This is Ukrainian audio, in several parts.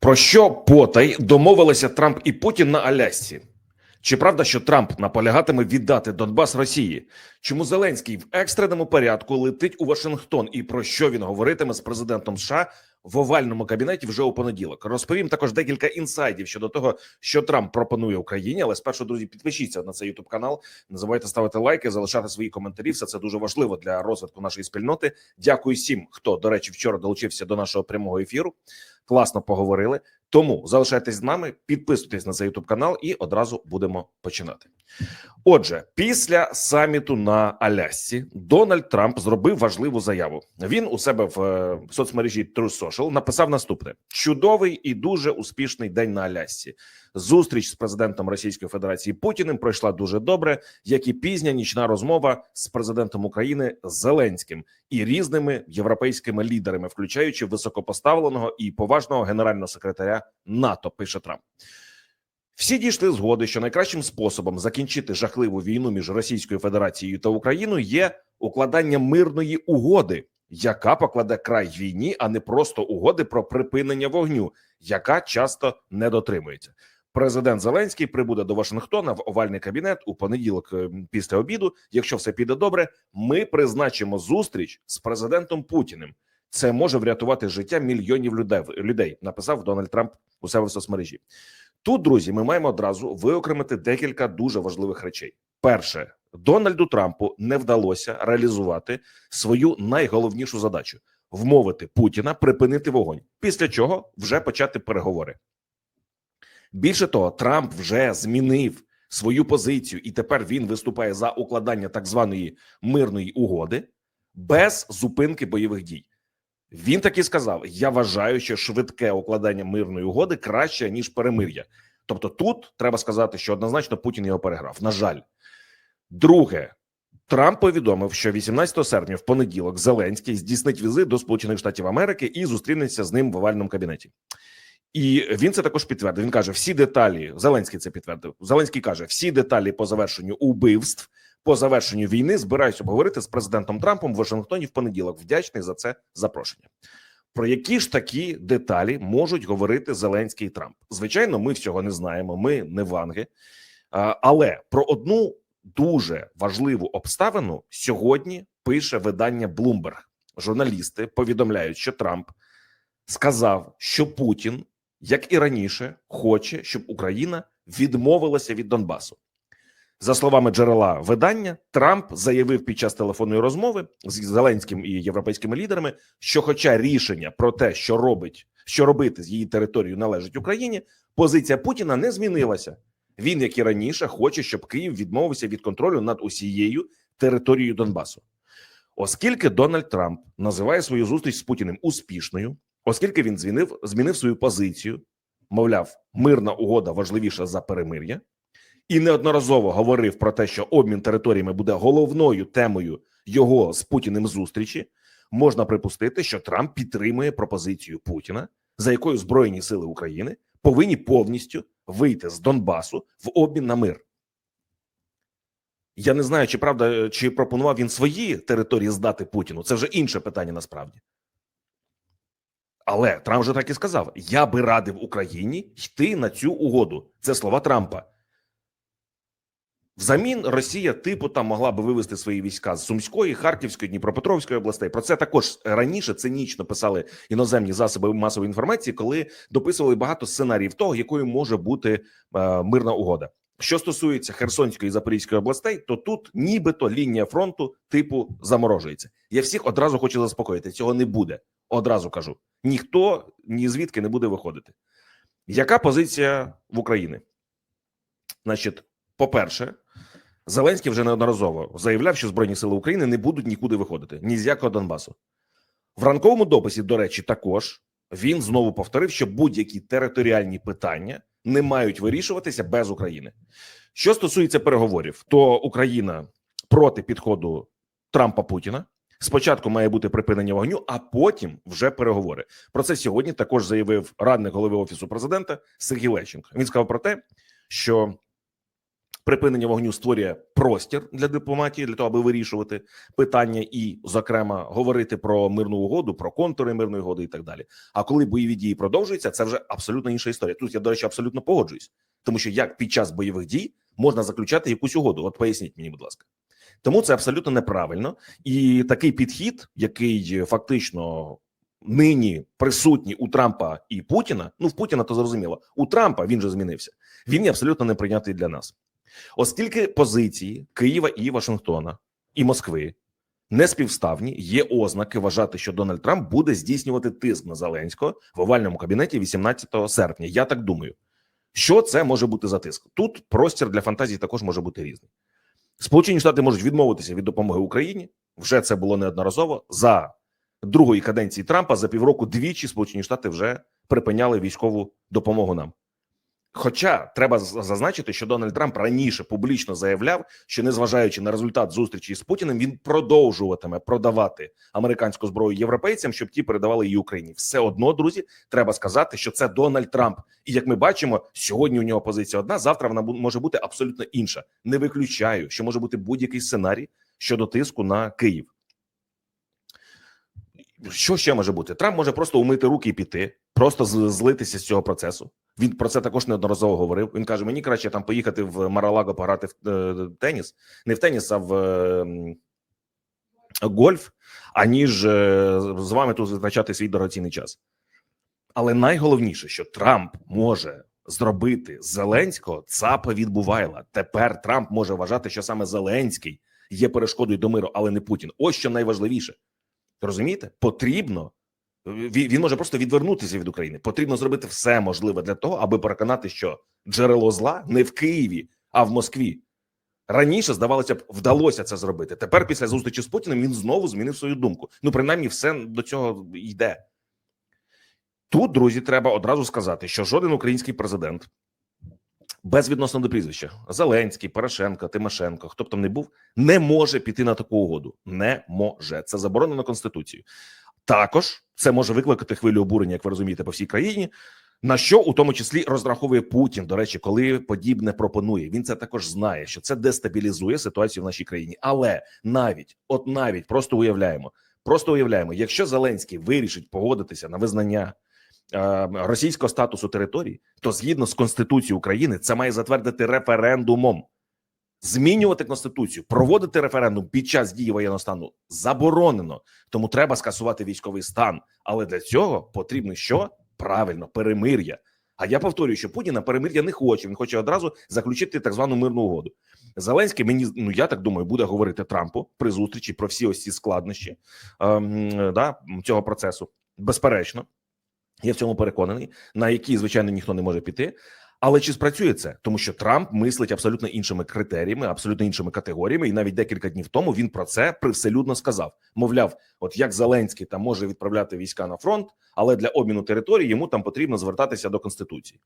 Про що потай домовилися Трамп і Путін на Алясці? Чи правда, що Трамп наполягатиме віддати Донбас Росії? Чому Зеленський в екстреному порядку летить у Вашингтон і про що він говоритиме з президентом США в овальному кабінеті вже у понеділок? Розповім також декілька інсайдів щодо того, що Трамп пропонує Україні. Але спершу, друзі, підпишіться на цей Ютуб канал. Не забувайте ставити лайки, залишати свої коментарі. Все це дуже важливо для розвитку нашої спільноти. Дякую всім, хто до речі вчора долучився до нашого прямого ефіру. Класно поговорили. Тому залишайтесь з нами, підписуйтесь на цей youtube канал, і одразу будемо починати. Отже, після саміту на Алясці Дональд Трамп зробив важливу заяву. Він у себе в е, соцмережі True Social написав наступне: чудовий і дуже успішний день на Алясці. Зустріч з президентом Російської Федерації Путіним пройшла дуже добре, як і пізня нічна розмова з президентом України Зеленським і різними європейськими лідерами, включаючи високопоставленого і поважного генерального секретаря НАТО. Пише Трамп. Всі дійшли згоди, що найкращим способом закінчити жахливу війну між Російською Федерацією та Україною є укладання мирної угоди, яка покладе край війні, а не просто угоди про припинення вогню, яка часто не дотримується. Президент Зеленський прибуде до Вашингтона в овальний кабінет у понеділок е, після обіду. Якщо все піде добре, ми призначимо зустріч з президентом Путіним. Це може врятувати життя мільйонів людей. Написав Дональд Трамп у себе в соцмережі. Тут, друзі, ми маємо одразу виокремити декілька дуже важливих речей. Перше, Дональду Трампу не вдалося реалізувати свою найголовнішу задачу вмовити Путіна припинити вогонь, після чого вже почати переговори. Більше того, Трамп вже змінив свою позицію, і тепер він виступає за укладання так званої мирної угоди без зупинки бойових дій. Він таки сказав: Я вважаю, що швидке укладання мирної угоди краще ніж перемир'я. Тобто, тут треба сказати, що однозначно Путін його переграв. На жаль, друге, Трамп повідомив, що 18 серпня в понеділок Зеленський здійснить візит до Сполучених Штатів Америки і зустрінеться з ним в овальному кабінеті. І він це також підтвердив. Він каже: всі деталі Зеленський це підтвердив. Зеленський каже: всі деталі по завершенню убивств, по завершенню війни збираюсь обговорити з президентом Трампом в Вашингтоні в понеділок. Вдячний за це запрошення. Про які ж такі деталі можуть говорити Зеленський і Трамп? Звичайно, ми всього не знаємо. Ми не ванги, але про одну дуже важливу обставину сьогодні пише видання Bloomberg. Журналісти повідомляють, що Трамп сказав, що Путін, як і раніше, хоче, щоб Україна відмовилася від Донбасу. За словами джерела видання, Трамп заявив під час телефонної розмови з Зеленським і європейськими лідерами, що, хоча рішення про те, що робить, що робити з її територією належить Україні, позиція Путіна не змінилася. Він, як і раніше, хоче, щоб Київ відмовився від контролю над усією територією Донбасу. Оскільки Дональд Трамп називає свою зустріч з Путіним успішною, оскільки він змінив змінив свою позицію, мовляв, мирна угода важливіша за перемир'я, і неодноразово говорив про те, що обмін територіями буде головною темою його з Путіним зустрічі. Можна припустити, що Трамп підтримує пропозицію Путіна, за якою Збройні сили України повинні повністю вийти з Донбасу в обмін на мир. Я не знаю, чи правда, чи пропонував він свої території здати Путіну. Це вже інше питання насправді. Але Трамп вже так і сказав: я би радив Україні йти на цю угоду. Це слова Трампа. Взамін Росія типу там могла би вивести свої війська з Сумської, Харківської, Дніпропетровської областей. Про це також раніше цинічно писали іноземні засоби масової інформації, коли дописували багато сценаріїв того, якою може бути е, мирна угода. Що стосується Херсонської і Запорізької областей, то тут нібито лінія фронту типу заморожується. Я всіх одразу хочу заспокоїти. Цього не буде. Одразу кажу: ніхто ні звідки не буде виходити. Яка позиція в Україні? Значить, по-перше, Зеленський вже неодноразово заявляв, що Збройні сили України не будуть нікуди виходити ні з якого Донбасу. В ранковому дописі, до речі, також він знову повторив, що будь-які територіальні питання не мають вирішуватися без України. Що стосується переговорів, то Україна проти підходу Трампа Путіна. Спочатку має бути припинення вогню, а потім вже переговори. Про це сьогодні також заявив радник голови офісу президента Сергій Лещенко. Він сказав про те, що Припинення вогню створює простір для дипломатії для того, аби вирішувати питання і, зокрема, говорити про мирну угоду, про контури мирної угоди і так далі. А коли бойові дії продовжуються, це вже абсолютно інша історія. Тут я до речі абсолютно погоджуюсь, тому що як під час бойових дій можна заключати якусь угоду? От поясніть мені, будь ласка. Тому це абсолютно неправильно, і такий підхід, який фактично нині присутній у Трампа і Путіна. Ну в Путіна то зрозуміло. У Трампа він же змінився. Він є абсолютно неприйнятний для нас, оскільки позиції Києва і Вашингтона і Москви не співставні, є ознаки вважати, що Дональд Трамп буде здійснювати тиск на Зеленського в овальному кабінеті 18 серпня. Я так думаю, що це може бути за тиск. Тут простір для фантазії також може бути різний. Сполучені Штати можуть відмовитися від допомоги Україні. Вже це було неодноразово за другої каденції Трампа. За півроку двічі Сполучені Штати вже припиняли військову допомогу нам. Хоча треба зазначити, що Дональд Трамп раніше публічно заявляв, що незважаючи на результат зустрічі з Путіним, він продовжуватиме продавати американську зброю європейцям, щоб ті передавали її Україні. Все одно, друзі, треба сказати, що це Дональд Трамп. І як ми бачимо, сьогодні у нього позиція одна, завтра вона може бути абсолютно інша. Не виключаю, що може бути будь-який сценарій щодо тиску на Київ. Що ще може бути? Трамп може просто умити руки і піти, просто злитися з цього процесу. Він про це також неодноразово говорив. Він каже: мені краще там поїхати в Маралаго пограти в е, теніс, не в теніс, а в е, гольф, аніж е, з вами тут витрачати свій дорогоцінний час. Але найголовніше, що Трамп може зробити Зеленського цапа від Бувайла. Тепер Трамп може вважати, що саме Зеленський є перешкодою до миру, але не Путін. Ось що найважливіше. Розумієте? Потрібно він, він може просто відвернутися від України. Потрібно зробити все можливе для того, аби переконати, що джерело зла не в Києві, а в Москві. Раніше здавалося б, вдалося це зробити. Тепер, після зустрічі з Путіним, він знову змінив свою думку. Ну, принаймні, все до цього йде. Тут, друзі, треба одразу сказати, що жоден український президент безвідносно до прізвища Зеленський, Порошенко, Тимошенко, хто б там не був, не може піти на таку угоду. Не може. Це заборонено Конституцією. Також це може викликати хвилю обурення, як ви розумієте, по всій країні. На що у тому числі розраховує Путін, до речі, коли подібне пропонує. Він це також знає, що це дестабілізує ситуацію в нашій країні. Але навіть, от навіть просто уявляємо, просто уявляємо, якщо Зеленський вирішить погодитися на визнання російського статусу території, то згідно з Конституцією України це має затвердити референдумом. Змінювати конституцію, проводити референдум під час дії воєнного стану заборонено, тому треба скасувати військовий стан. Але для цього потрібно що правильно перемир'я. А я повторюю, що Путін на перемир'я не хоче. Він хоче одразу заключити так звану мирну угоду. Зеленський мені ну я так думаю, буде говорити Трампу при зустрічі про всі ось ці складнощі ем, да, цього процесу. Безперечно, я в цьому переконаний, на які звичайно ніхто не може піти. Але чи спрацює це? Тому що Трамп мислить абсолютно іншими критеріями, абсолютно іншими категоріями, і навіть декілька днів тому він про це привселюдно сказав. Мовляв, от як Зеленський там може відправляти війська на фронт, але для обміну території йому там потрібно звертатися до конституції.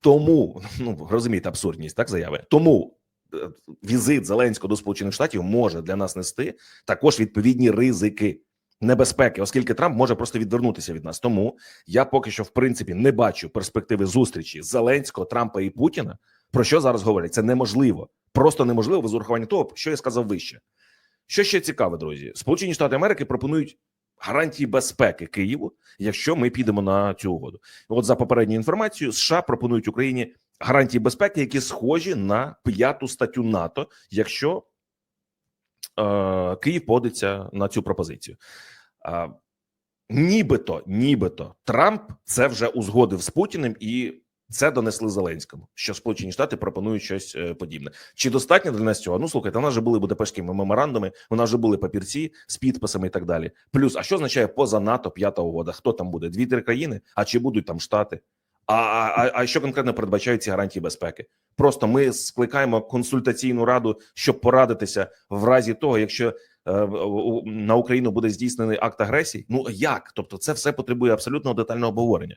Тому ну розумієте абсурдність так заяви. Тому е, візит Зеленського до Сполучених Штатів може для нас нести також відповідні ризики. Небезпеки, оскільки Трамп може просто відвернутися від нас. Тому я поки що в принципі не бачу перспективи зустрічі Зеленського, Трампа і Путіна. Про що зараз говорять? Це неможливо, просто неможливо без урахування того, що я сказав вище. Що ще цікаве, друзі? Сполучені Штати Америки пропонують гарантії безпеки Києву, якщо ми підемо на цю угоду. От за попередньою інформацією, США пропонують Україні гарантії безпеки, які схожі на п'яту статтю НАТО, якщо е, Київ подиться на цю пропозицію. Нібито, нібито Трамп це вже узгодив з Путіним і. Це донесли Зеленському, що Сполучені Штати пропонують щось е, подібне. Чи достатньо для нас цього? Ну слухайте, у нас вже були Будапештські меморандуми, у нас вже були папірці з підписами і так далі. Плюс, а що означає поза НАТО п'ята угода? Хто там буде? Дві-три країни? А чи будуть там штати? А, а, а що конкретно передбачають ці гарантії безпеки? Просто ми скликаємо консультаційну раду, щоб порадитися в разі того, якщо на Україну буде здійснений акт агресії. Ну як? Тобто, це все потребує абсолютно детального обговорення.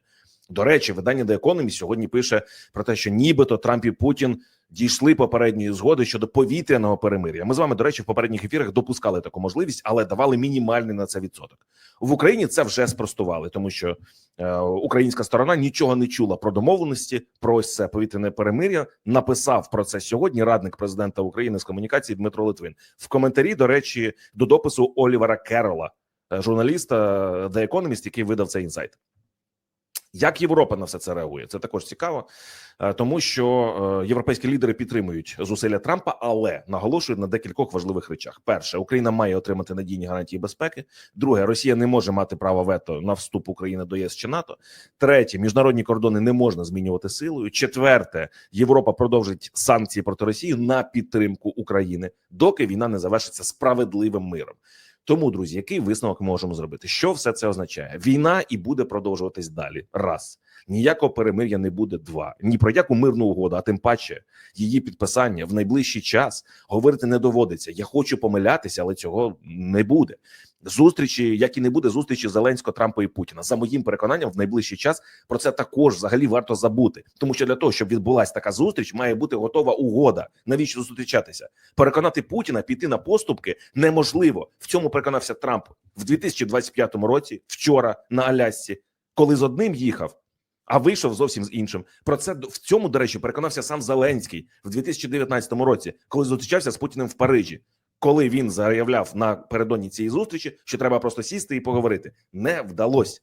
До речі, видання The Economist сьогодні пише про те, що нібито Трамп і Путін дійшли попередньої згоди щодо повітряного перемир'я. Ми з вами, до речі, в попередніх ефірах допускали таку можливість, але давали мінімальний на це відсоток. В Україні це вже спростували, тому що е, українська сторона нічого не чула про домовленості про ось це повітряне перемир'я. Написав про це сьогодні радник президента України з комунікації Дмитро Литвин в коментарі. До речі, до допису Олівера Керола, е, журналіста е, The Economist, який видав цей інсайт. Як Європа на все це реагує? Це також цікаво, е, тому що е, європейські лідери підтримують зусилля Трампа, але наголошують на декількох важливих речах: перше, Україна має отримати надійні гарантії безпеки. Друге, Росія не може мати право вето на вступ України до ЄС чи НАТО. Третє, міжнародні кордони не можна змінювати силою. Четверте, Європа продовжить санкції проти Росії на підтримку України, доки війна не завершиться справедливим миром. Тому, друзі, який висновок можемо зробити? Що все це означає? Війна і буде продовжуватись далі. Раз ніякого перемир'я не буде. Два ні про яку мирну угоду, а тим паче її підписання в найближчий час говорити не доводиться. Я хочу помилятися, але цього не буде. Зустрічі, як і не буде зустрічі Зеленського, Трампа і Путіна. За моїм переконанням, в найближчий час про це також взагалі варто забути, тому що для того, щоб відбулася така зустріч, має бути готова угода. Навіщо зустрічатися? Переконати Путіна піти на поступки неможливо. В цьому переконався Трамп в 2025 році, вчора на Алясці, коли з одним їхав. А вийшов зовсім з іншим. Про це в цьому, до речі, переконався сам Зеленський в 2019 році, коли зустрічався з Путіним в Парижі. Коли він заявляв напередодні цієї зустрічі, що треба просто сісти і поговорити, не вдалося.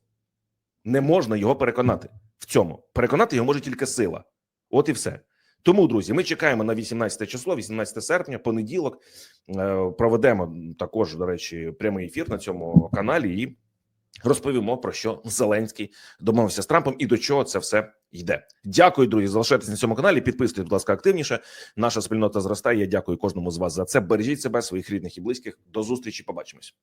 Не можна його переконати в цьому. Переконати його може тільки сила. От і все. Тому, друзі, ми чекаємо на 18 число, 18 серпня, понеділок. Е, Проведемо також, до речі, прямий ефір на цьому каналі і розповімо про що Зеленський домовився з Трампом і до чого це все йде. Дякую, друзі. Залишайтесь на цьому каналі. Підписуйтесь, будь ласка, активніше. Наша спільнота зростає. Я дякую кожному з вас за це. Бережіть себе, своїх рідних і близьких. До зустрічі. Побачимось.